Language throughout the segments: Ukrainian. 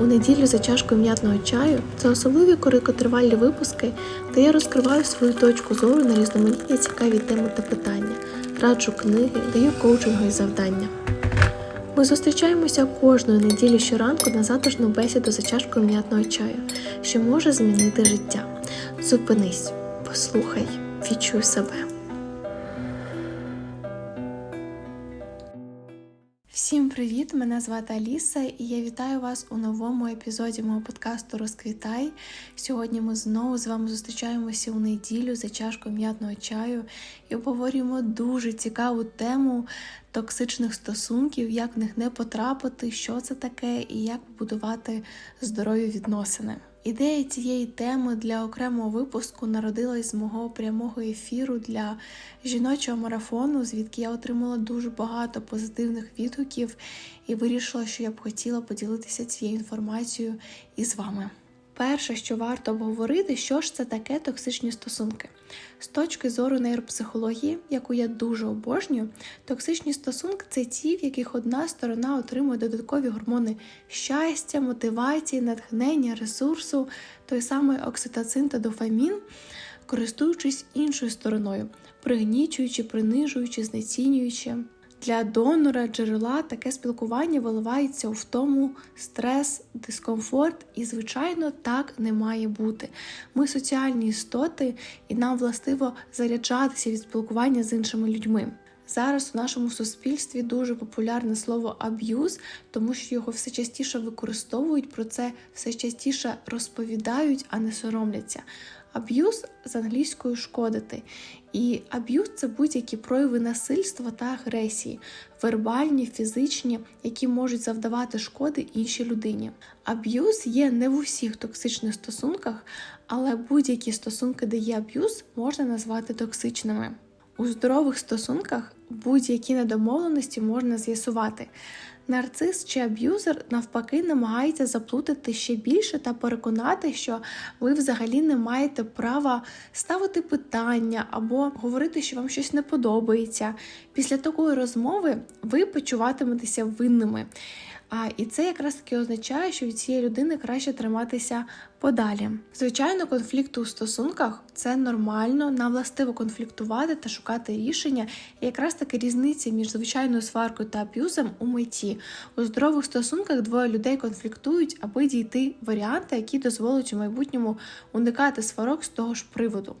У неділю за чашкою м'ятного чаю це особливі короткотривалі випуски, де я розкриваю свою точку зору на різноманітні цікаві теми та питання, раджу книги, даю коучингові завдання. Ми зустрічаємося кожної неділі щоранку на затишну бесіду за чашкою м'ятного чаю, що може змінити життя. Зупинись, послухай, відчуй себе. Всім привіт! Мене звати Аліса, і я вітаю вас у новому епізоді мого подкасту Розквітай. Сьогодні ми знову з вами зустрічаємося у неділю за чашкою м'ятного чаю і обговорюємо дуже цікаву тему токсичних стосунків, як в них не потрапити, що це таке і як будувати здорові відносини. Ідея цієї теми для окремого випуску народилась з мого прямого ефіру для жіночого марафону, звідки я отримала дуже багато позитивних відгуків і вирішила, що я б хотіла поділитися цією інформацією із вами. Перше, що варто обговорити, що ж це таке токсичні стосунки. З точки зору нейропсихології, яку я дуже обожнюю, токсичні стосунки це ті, в яких одна сторона отримує додаткові гормони щастя, мотивації, натхнення, ресурсу, той самий окситоцин та дофамін, користуючись іншою стороною, пригнічуючи, принижуючи, знецінюючи. Для донора джерела таке спілкування виливається у втому, стрес, дискомфорт, і, звичайно, так не має бути. Ми соціальні істоти, і нам властиво заряджатися від спілкування з іншими людьми. Зараз у нашому суспільстві дуже популярне слово аб'юз, тому що його все частіше використовують, про це все частіше розповідають, а не соромляться. Аб'юз з англійською шкодити. І аб'юз це будь-які прояви насильства та агресії, вербальні, фізичні, які можуть завдавати шкоди іншій людині. Аб'юз є не в усіх токсичних стосунках, але будь-які стосунки, де є аб'юз, можна назвати токсичними. У здорових стосунках будь-які недомовленості можна з'ясувати. Нарцис чи аб'юзер навпаки намагається заплутати ще більше та переконати, що ви взагалі не маєте права ставити питання або говорити, що вам щось не подобається. Після такої розмови ви почуватиметеся винними. А і це якраз таки означає, що від цієї людини краще триматися подалі. Звичайно, конфлікти у стосунках це нормально, нам властиво конфліктувати та шукати рішення. І якраз таки різниця між звичайною сваркою та аб'юзом у меті. У здорових стосунках двоє людей конфліктують, аби дійти варіанти, які дозволять у майбутньому уникати сварок з того ж приводу.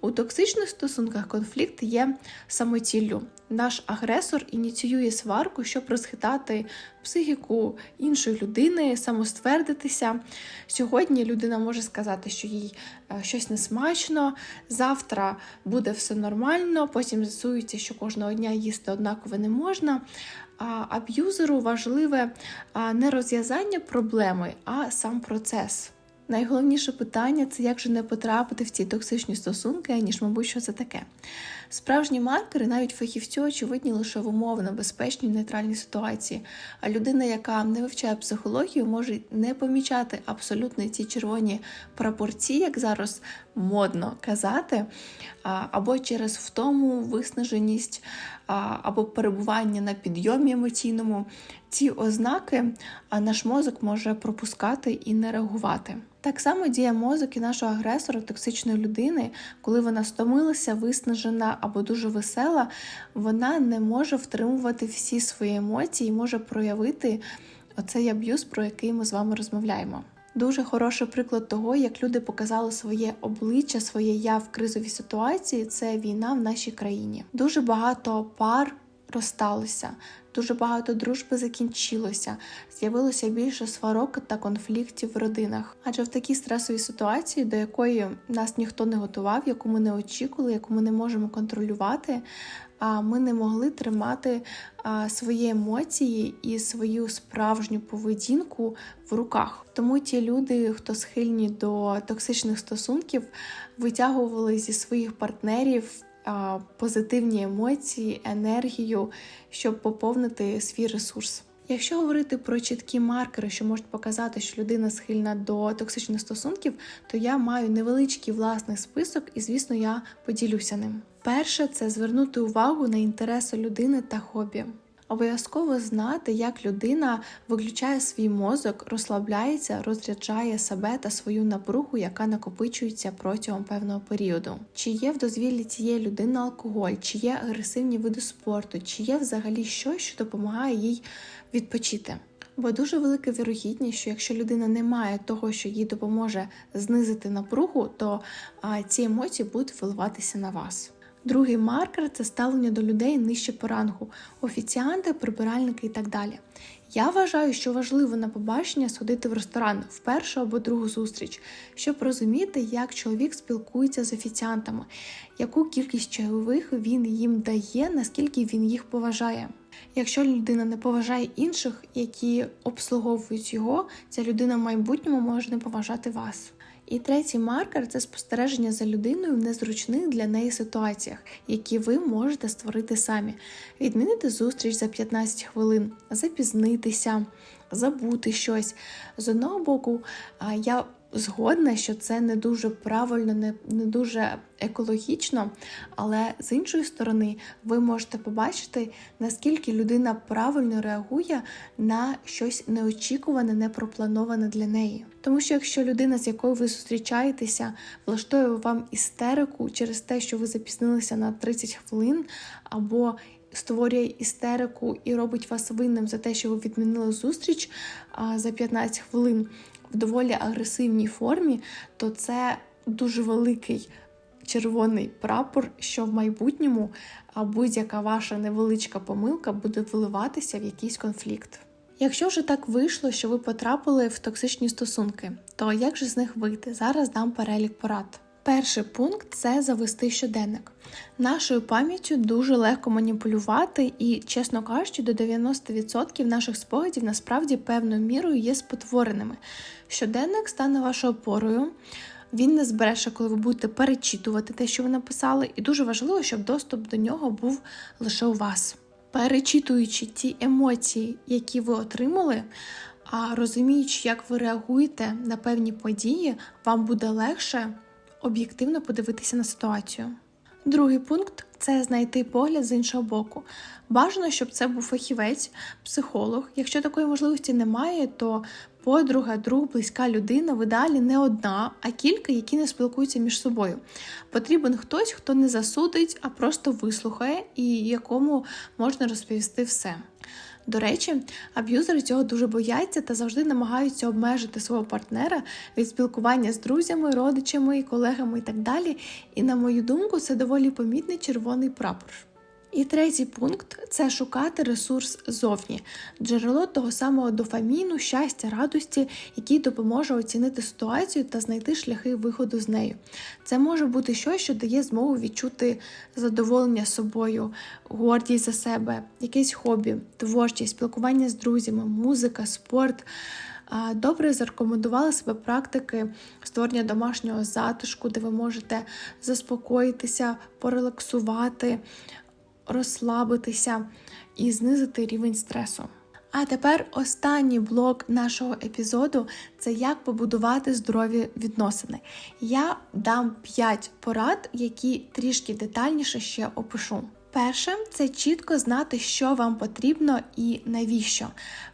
У токсичних стосунках конфлікт є самоціллю. Наш агресор ініціює сварку, щоб розхитати психіку іншої людини, самоствердитися. Сьогодні людина може сказати, що їй щось несмачно, завтра буде все нормально, потім з'ясується, що кожного дня їсти однаково не можна. А аб'юзеру важливе не розв'язання проблеми, а сам процес. Найголовніше питання це як же не потрапити в ці токсичні стосунки, аніж, мабуть, що це таке. Справжні маркери, навіть фахівці, очевидні лише в умовно безпечній нейтральній ситуації. А людина, яка не вивчає психологію, може не помічати абсолютно ці червоні прапорці, як зараз модно казати, або через втому, виснаженість, або перебування на підйомі емоційному. Ці ознаки наш мозок може пропускати і не реагувати. Так само діє мозок і нашого агресора, токсичної людини, коли вона стомилася, виснажена або дуже весела, вона не може втримувати всі свої емоції і може проявити оцей аб'юз, про який ми з вами розмовляємо. Дуже хороший приклад того, як люди показали своє обличчя, своє я в кризовій ситуації. Це війна в нашій країні. Дуже багато пар розсталося, дуже багато дружби закінчилося, з'явилося більше сварок та конфліктів в родинах. Адже в такій стресовій ситуації, до якої нас ніхто не готував, яку ми не очікували, яку ми не можемо контролювати. Ми не могли тримати свої емоції і свою справжню поведінку в руках. Тому ті люди, хто схильні до токсичних стосунків, витягували зі своїх партнерів позитивні емоції, енергію, щоб поповнити свій ресурс. Якщо говорити про чіткі маркери, що можуть показати, що людина схильна до токсичних стосунків, то я маю невеличкий власний список, і, звісно, я поділюся ним. Перше це звернути увагу на інтереси людини та хобі. Обов'язково знати, як людина виключає свій мозок, розслабляється, розряджає себе та свою напругу, яка накопичується протягом певного періоду. Чи є в дозвіллі цієї людини алкоголь, чи є агресивні види спорту, чи є взагалі щось, що допомагає їй відпочити. Бо дуже велика вірогідність, що якщо людина не має того, що їй допоможе знизити напругу, то а, ці емоції будуть виливатися на вас. Другий маркер це ставлення до людей нижче по рангу, офіціанти, прибиральники і так далі. Я вважаю, що важливо на побачення сходити в ресторан в першу або другу зустріч, щоб розуміти, як чоловік спілкується з офіціантами, яку кількість чайових він їм дає, наскільки він їх поважає. Якщо людина не поважає інших, які обслуговують його, ця людина в майбутньому може не поважати вас. І третій маркер це спостереження за людиною в незручних для неї ситуаціях, які ви можете створити самі. Відмінити зустріч за 15 хвилин, запізнитися, забути щось. З одного боку, я згодна, що це не дуже правильно, не, не дуже екологічно, але з іншої сторони, ви можете побачити, наскільки людина правильно реагує на щось неочікуване, непроплановане для неї. Тому що якщо людина, з якою ви зустрічаєтеся, влаштує вам істерику через те, що ви запізнилися на 30 хвилин, або Створює істерику і робить вас винним за те, що ви відмінили зустріч за 15 хвилин, в доволі агресивній формі, то це дуже великий червоний прапор, що в майбутньому будь-яка ваша невеличка помилка буде виливатися в якийсь конфлікт. Якщо вже так вийшло, що ви потрапили в токсичні стосунки, то як же з них вийти? Зараз дам перелік порад. Перший пункт це завести щоденник. Нашою пам'яттю дуже легко маніпулювати, і, чесно кажучи, до 90% наших спогадів насправді певною мірою є спотвореними. Щоденник стане вашою опорою. Він не збереше, коли ви будете перечитувати те, що ви написали, і дуже важливо, щоб доступ до нього був лише у вас. Перечитуючи ті емоції, які ви отримали, а розуміючи, як ви реагуєте на певні події, вам буде легше об'єктивно подивитися на ситуацію. Другий пункт це знайти погляд з іншого боку. Бажано, щоб це був фахівець, психолог. Якщо такої можливості немає, то подруга, друг, близька людина в ідеалі не одна, а кілька, які не спілкуються між собою. Потрібен хтось, хто не засудить, а просто вислухає і якому можна розповісти все. До речі, аб'юзери цього дуже бояться та завжди намагаються обмежити свого партнера від спілкування з друзями, родичами, колегами і так далі. І, на мою думку, це доволі помітний червоний прапор. І третій пункт це шукати ресурс зовні, джерело того самого дофаміну, щастя, радості, який допоможе оцінити ситуацію та знайти шляхи виходу з нею. Це може бути щось, що дає змогу відчути задоволення собою, гордість за себе, якесь хобі, творчість, спілкування з друзями, музика, спорт. Добре зарекомендували себе практики створення домашнього затишку, де ви можете заспокоїтися, порелаксувати, розслабитися і знизити рівень стресу. А тепер останній блок нашого епізоду це як побудувати здорові відносини. Я дам 5 порад, які трішки детальніше ще опишу. Перше це чітко знати, що вам потрібно і навіщо.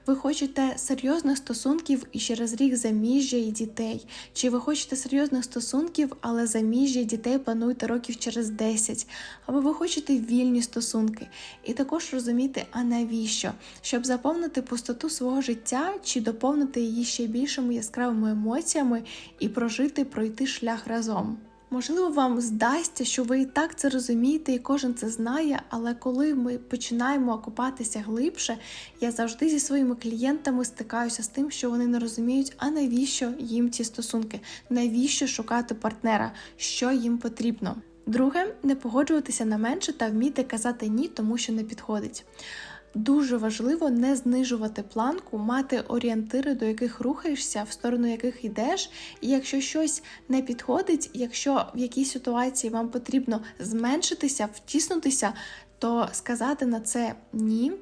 Ви хочете серйозних стосунків і через рік заміжжя і дітей. Чи ви хочете серйозних стосунків, але заміжжя і дітей плануєте років через 10, або ви хочете вільні стосунки. І також розуміти, а навіщо? Щоб заповнити пустоту свого життя чи доповнити її ще більшими яскравими емоціями і прожити, пройти шлях разом. Можливо, вам здасться, що ви і так це розумієте, і кожен це знає, але коли ми починаємо окупатися глибше, я завжди зі своїми клієнтами стикаюся з тим, що вони не розуміють, а навіщо їм ці стосунки, навіщо шукати партнера, що їм потрібно. Друге, не погоджуватися на менше та вміти казати ні, тому що не підходить. Дуже важливо не знижувати планку, мати орієнтири, до яких рухаєшся, в сторону яких йдеш. І якщо щось не підходить, якщо в якійсь ситуації вам потрібно зменшитися, втіснутися, то сказати на це ні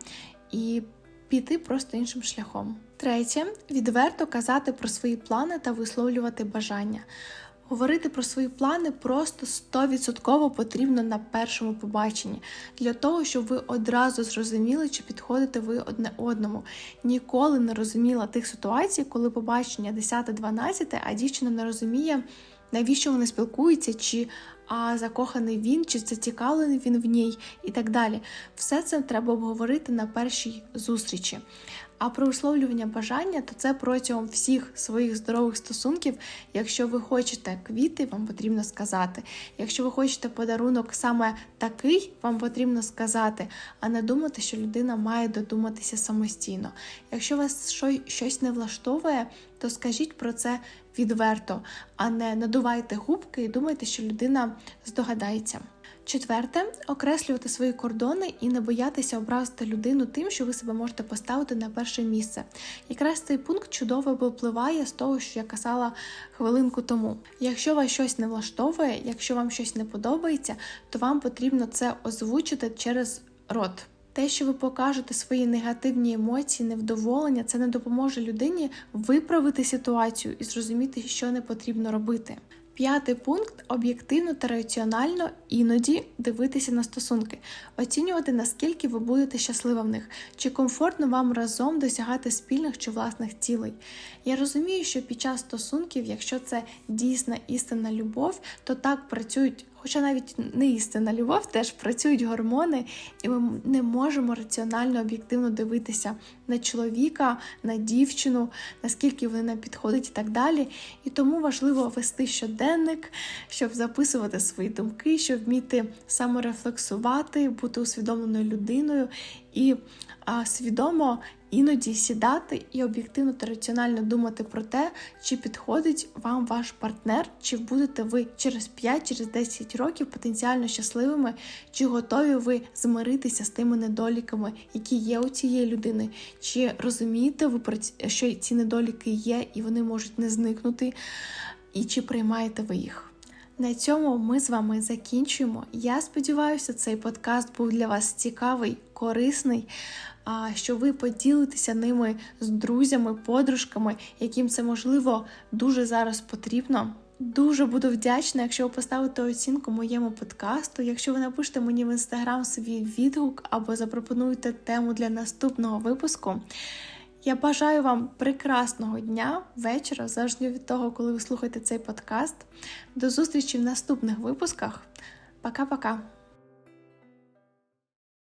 і піти просто іншим шляхом. Третє відверто казати про свої плани та висловлювати бажання. Говорити про свої плани просто 100% потрібно на першому побаченні для того, щоб ви одразу зрозуміли, чи підходите ви одне одному. Ніколи не розуміла тих ситуацій, коли побачення 10-12, а дівчина не розуміє, навіщо вони спілкуються, чи а закоханий він, чи зацікавлений він в ній, і так далі. Все це треба обговорити на першій зустрічі. А про висловлювання бажання, то це протягом всіх своїх здорових стосунків. Якщо ви хочете квіти, вам потрібно сказати. Якщо ви хочете подарунок саме такий, вам потрібно сказати, а не думати, що людина має додуматися самостійно. Якщо вас щось не влаштовує, то скажіть про це відверто, а не надувайте губки і думайте, що людина здогадається. Четверте, окреслювати свої кордони і не боятися образити людину тим, що ви себе можете поставити на перше місце. Якраз цей пункт чудово випливає з того, що я казала хвилинку тому. Якщо вас щось не влаштовує, якщо вам щось не подобається, то вам потрібно це озвучити через рот. Те, що ви покажете свої негативні емоції, невдоволення, це не допоможе людині виправити ситуацію і зрозуміти, що не потрібно робити. П'ятий пункт об'єктивно та раціонально іноді дивитися на стосунки, оцінювати, наскільки ви будете щаслива в них, чи комфортно вам разом досягати спільних чи власних цілей. Я розумію, що під час стосунків, якщо це дійсна істинна любов, то так працюють Хоча навіть не істинна любов, теж працюють гормони, і ми не можемо раціонально об'єктивно дивитися на чоловіка, на дівчину, наскільки вони нам підходять і так далі. І тому важливо вести щоденник, щоб записувати свої думки, щоб вміти саморефлексувати, бути усвідомленою людиною і а, свідомо іноді сідати і об'єктивно та раціонально думати про те, чи підходить вам ваш партнер, чи будете ви через 5 через 10 років потенціально щасливими, чи готові ви змиритися з тими недоліками, які є у цієї людини, чи розумієте ви що ці недоліки є, і вони можуть не зникнути, і чи приймаєте ви їх. На цьому ми з вами закінчуємо. Я сподіваюся, цей подкаст був для вас цікавий, корисний що ви поділитеся ними з друзями, подружками, яким це можливо дуже зараз потрібно. Дуже буду вдячна, якщо ви поставите оцінку моєму подкасту. Якщо ви напишете мені в інстаграм свій відгук або запропонуєте тему для наступного випуску. Я бажаю вам прекрасного дня, вечора, залежно від того, коли ви слухаєте цей подкаст. До зустрічі в наступних випусках. Пока-пока!